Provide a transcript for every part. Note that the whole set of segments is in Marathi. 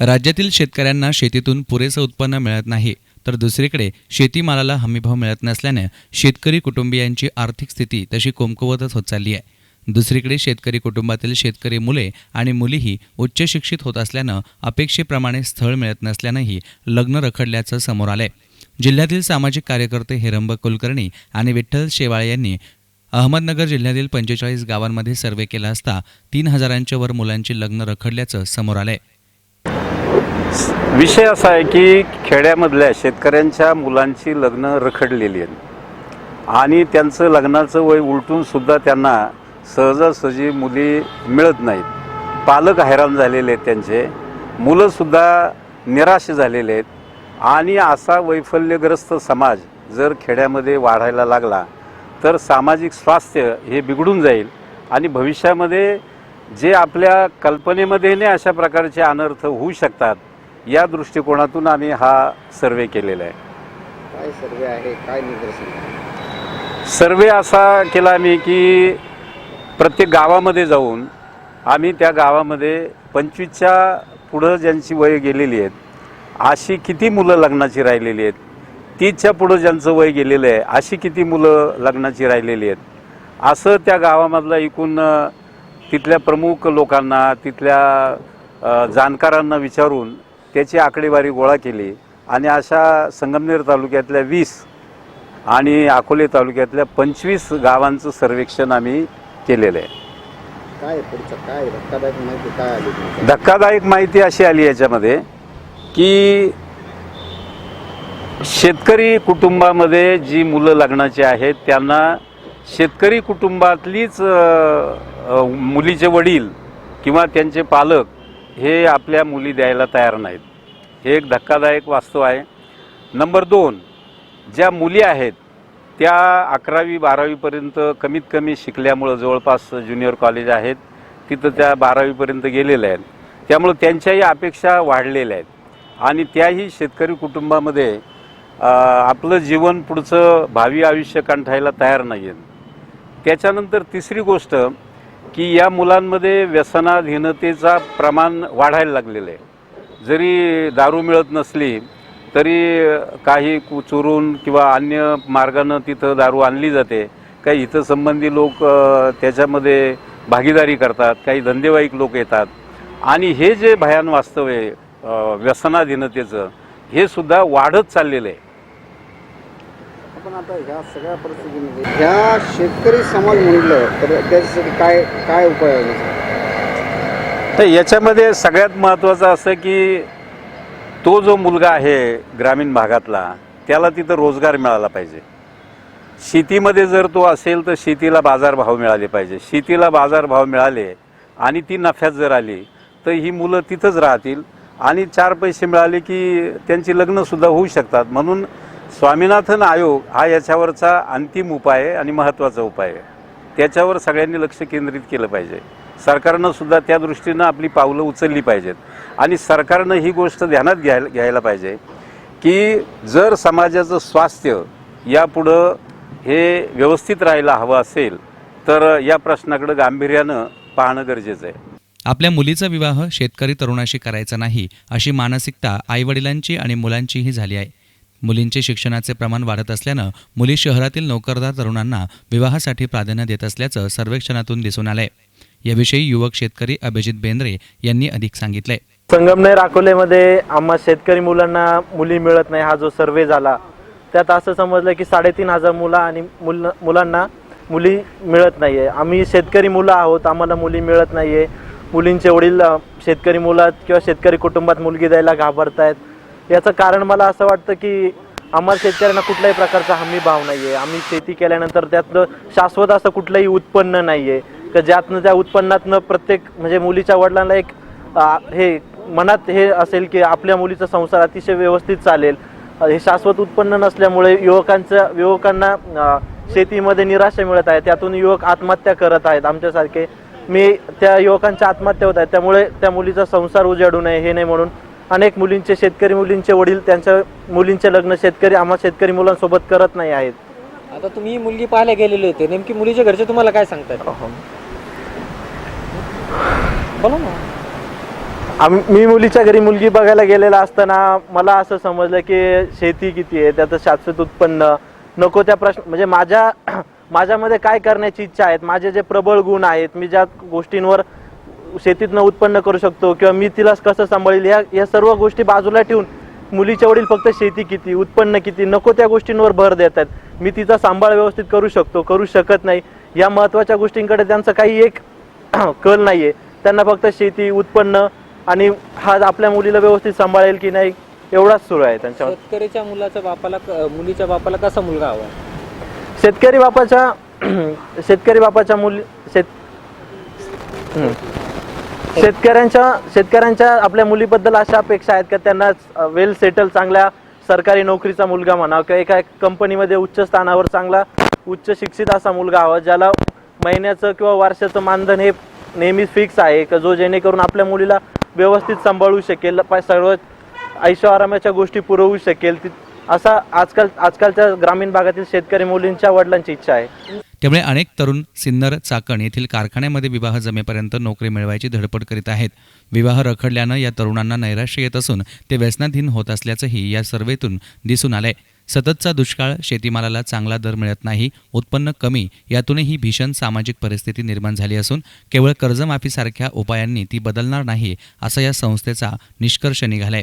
राज्यातील शेतकऱ्यांना शेतीतून पुरेसं उत्पन्न मिळत नाही तर दुसरीकडे शेतीमालाला हमीभाव मिळत नसल्याने शेतकरी कुटुंबियांची आर्थिक स्थिती तशी कोमकुवतच होत चालली आहे. दुसरीकडे शेतकरी कुटुंबातील शेतकरी मुले आणि मुलीही उच्च शिक्षित होत असल्यानं अपेक्षेप्रमाणे स्थळ मिळत नसल्यानंही लग्न रखडल्याचं समोर आलंय. जिल्ह्यातील सामाजिक कार्यकर्ते हिरंब कुलकर्णी आणि विठ्ठल शेवाळे यांनी अहमदनगर जिल्ह्यातील पंचेचाळीस गावांमध्ये सर्वे केला असता तीन हजारांच्या वर मुलांची लग्न रखडल्याचं समोर आलंय. विषय असा आहे की खेड्यामधल्या शेतकऱ्यांच्या मुलांची लग्न रखडलेली आहेत. आणि त्यांचं लग्नाचं वय उलटून सुद्धा त्यांना सहजासहजी मुली मिळत नाहीत. पालक हैराण झालेले आहेत त्यांचे. मुलंसुद्धा निराश झालेले आहेत. आणि असा वैफल्यग्रस्त समाज जर खेड्यामध्ये वाढायला लागला तर सामाजिक स्वास्थ्य हे बिघडून जाईल आणि भविष्यामध्ये जे आपल्या कल्पनेमध्ये अशा प्रकारचे अनर्थ होऊ शकतात या दृष्टिकोनातून आम्ही हा सर्वे केलेला आहे. काय सर्वे आहे? काय निदर्शन? सर्वे असा केला आम्ही की प्रत्येक गावामध्ये जाऊन आम्ही त्या गावामध्ये पंचवीसच्या पुढं ज्यांची वय गेलेली आहेत अशी किती मुलं लग्नाची राहिलेली आहेत तीसच्या पुढं ज्यांचं वय गेलेलं आहे अशी किती मुलं लग्नाची राहिलेली आहेत असं त्या गावामधला एकूण तिथल्या प्रमुख लोकांना तिथल्या जाणकारांना विचारून त्याची आकडेवारी गोळा केली. आणि अशा संगमनेर तालुक्यातल्या वीस आणि अकोले तालुक्यातल्या पंचवीस गावांचं सर्वेक्षण आम्ही केलेलं आहे. काय धक्कादायक माहिती काय आली तुमच्या? धक्कादायक माहिती अशी आली याच्यामध्ये की शेतकरी कुटुंबामध्ये जी मुलं लग्नाची आहेत त्यांना शेतकरी कुटुंबातलीच मुलीचे वडील किंवा त्यांचे पालक हे आपल्या मुली द्यायला तयार नाहीत. हे एक धक्कादायक वास्तव आहे. नंबर दोन ज्या मुली आहेत त्या अकरावी बारावीपर्यंत कमीत कमी शिकल्यामुळं जवळपास ज्युनियर कॉलेज आहेत. तिथं त्या बारावीपर्यंत गेलेल्या आहेत. त्यामुळं त्यांच्याही अपेक्षा वाढलेल्या आहेत. आणि त्याही शेतकरी कुटुंबामध्ये आपलं जीवन पुढचं भावी आयुष्य कंठायला तयार नाही आहेत त्याच्यानंतर तिसरी गोष्ट की या मुलांमध्ये व्यसनाधीनतेचा प्रमाण वाढायला लागलेलं आहे. जरी दारू मिळत नसली तरी काही कु- चोरून किंवा अन्य मार्गानं तिथं दारू आणली जाते. काही हितसंबंधी लोक त्याच्यामध्ये भागीदारी करतात काही धंदेवाईक लोक येतात. आणि हे जे भयान वास्तव आहे व्यसनाधीनतेचं हे सुद्धा वाढत चाललेलं आहे. आता ह्या सगळ्या परिस्थितीमध्ये ह्या शेतकरी समाज म्हटलं तर त्याच्यासाठी काय काय उपाय आहे? तर याच्यामध्ये सगळ्यात महत्त्वाचं असं की तो जो मुलगा आहे ग्रामीण भागातला त्याला तिथं रोजगार मिळाला पाहिजे. शेतीमध्ये जर तो असेल तर शेतीला बाजारभाव मिळाले पाहिजे. शेतीला बाजारभाव मिळाले आणि ती नफ्यात जर आली तर ही मुलं तिथंच राहतील आणि चार पैसे मिळाले की त्यांची लग्नसुद्धा होऊ शकतात. म्हणून स्वामीनाथन आयोग हा याच्यावरचा अंतिम उपाय आहे आणि महत्त्वाचा उपाय आहे. त्याच्यावर सगळ्यांनी लक्ष केंद्रित केलं पाहिजे. सरकारनं सुद्धा त्या दृष्टीनं आपली पावलं उचलली पाहिजेत. आणि सरकारनं ही गोष्ट ध्यानात घ्यायला घ्यायला पाहिजे की जर समाजाचं स्वास्थ्य यापुढं हे व्यवस्थित राहायला हवं असेल तर या प्रश्नाकडं गांभीर्यानं पाहणं गरजेचं आहे. आपल्या मुलीचा विवाह शेतकरी तरुणाशी करायचा नाही अशी मानसिकता आईवडिलांची आणि मुलांचीही झाली आहे. मुलींचे शिक्षणाचे प्रमाण वाढत असल्यानं मुली शहरातील नोकरदार तरुणांना विवाहासाठी प्राधान्य देत असल्याचं सर्वेक्षणातून दिसून आलंय. याविषयी युवक शेतकरी अभिजित बेंद्रे यांनी अधिक सांगितलंय. संगमनेर अकोलेमध्ये आम्हा शेतकरी मुलांना मुली मिळत नाही हा जो सर्वे झाला. त्यात असं समजलं की साडेतीन हजार मुलं आणि मुल मुलांना मुली मिळत नाही आहे आम्ही शेतकरी मुलं आहोत आम्हाला मुली मिळत नाही आहे मुलींचे वडील शेतकरी मुलात किंवा शेतकरी कुटुंबात मुलगी द्यायला घाबरतायत. याचं कारण मला असं वाटतं की आम्हाला शेतकऱ्यांना कुठल्याही प्रकारचा हमी भाव नाही आहे आम्ही शेती केल्यानंतर त्यातलं शाश्वत असं कुठलंही उत्पन्न नाही आहे तर ज्यातनं त्या उत्पन्नातनं प्रत्येक म्हणजे मुलीच्या वडिलांना एक आ, हे मनात हे असेल की आपल्या मुलीचा संसार अतिशय व्यवस्थित चालेल. हे शाश्वत उत्पन्न नसल्यामुळे युवकांच्या युवकांना शेतीमध्ये निराशा मिळत आहे. त्यातून युवक आत्महत्या करत आहेत. आमच्यासारखे मी त्या युवकांच्या आत्महत्या होत आहेत. त्यामुळे त्या मुलीचा संसार उजाडू नये हे नाही म्हणून अनेक मुलींचे शेतकरी मुलींचे वडील त्यांच्या मुलींचे लग्न शेतकरी आम्हा शेतकरी मुलांसोबत करत नाही आहेत. आता तुम्ही ही मुलगी पाहायला गेलेले होते. नेमकी मुलीच्या घरचे तुम्हाला काय सांगतात? बोला ना. आम्ही मी मुलीच्या घरी मुलगी बघायला गेलेला असताना मला असं समजलं की शेती किती आहे त्याचं शाश्वत उत्पन्न. नको त्या प्रश्न म्हणजे माझ्या माझ्यामध्ये काय करण्याची इच्छा आहेत माझे जे प्रबळ गुण आहेत मी ज्या गोष्टींवर शेतीतनं उत्पन्न करू शकतो किंवा मी तिला कसं सांभाळील या या सर्व गोष्टी बाजूला ठेवून मुलीचे वडील फक्त शेती किती उत्पन्न किती नको त्या गोष्टींवर भर देत आहेत मी तिचा सांभाळ व्यवस्थित करू शकतो करू शकत नाही. या महत्त्वाच्या गोष्टींकडे त्यांचं काही एक कल नाही आहे त्यांना फक्त शेती उत्पन्न आणि हा आपल्या मुलीला व्यवस्थित सांभाळेल की नाही एवढाच सुरू आहे त्यांच्यावर. शेतकऱ्याच्या मुलाच्या बापाला मुलीच्या बापाला कसा मुलगा हवा? शेतकरी बापाच्या शेतकरी बापाच्या मुली शेत. शेतकऱ्यांच्या शेतकऱ्यांच्या आपल्या मुलीबद्दल अशा अपेक्षा आहेत का? त्यांना वेल सेटल चांगल्या सरकारी नोकरीचा मुलगा म्हणा किंवा एका कंपनीमध्ये उच्च स्थानावर चांगला उच्च शिक्षित असा मुलगा हवा ज्याला महिन्याचं किंवा वर्षाचं मानधन हे नेहमीच फिक्स आहे का? जो जेणेकरून आपल्या मुलीला व्यवस्थित सांभाळू शकेल सर्व ऐशो आरामाच्या गोष्टी पुरवू शकेल ती असा आजकाल आजकालच्या ग्रामीण भागातील शेतकरी मुलींच्या वडिलांची इच्छा आहे. त्यामुळे अनेक तरुण सिन्नर चाकण येथील कारखान्यामध्ये विवाह जमेपर्यंत नोकरी मिळवायची धडपड करीत आहेत. विवाह रखडल्यानं या तरुणांना नैराश्य येत असून ते व्यसनाधीन होत असल्याचंही या सर्वेतून दिसून आलंय. सततचा दुष्काळ शेतीमालाला चांगला दर मिळत नाही उत्पन्न कमी यातूनही भीषण सामाजिक परिस्थिती निर्माण झाली असून केवळ कर्जमाफीसारख्या उपायांनी ती बदलणार नाही असा या संस्थेचा निष्कर्ष निघालाय.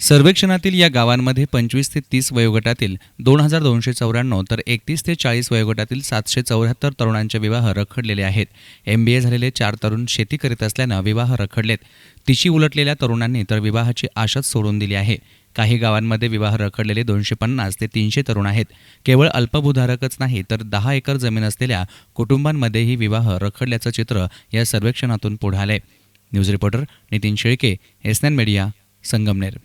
सर्वेक्षणातील या गावांमध्ये पंचवीस ते तीस वयोगटातील दोन हजार दोनशे चौऱ्याण्णव तर एकतीस ते चाळीस वयोगटातील सातशे चौऱ्याहत्तर तरुणांचे विवाह रखडलेले आहेत. एम बी ए झालेले चार तरुण शेती करीत असल्यानं विवाह रखडलेत. तिशी उलटलेल्या तरुणांनी तर विवाहाची आशाच सोडून दिली आहे. काही गावांमध्ये विवाह रखडलेले दोनशे पन्नास ते तीनशे तरुण आहेत. केवळ अल्पभूधारकच नाही तर दहा एकर जमीन असलेल्या कुटुंबांमध्येही विवाह रखडल्याचं चित्र या सर्वेक्षणातून पुढे आलंय. न्यूज रिपोर्टर नितीन शेळके एसनॅन मीडिया संगमनेर.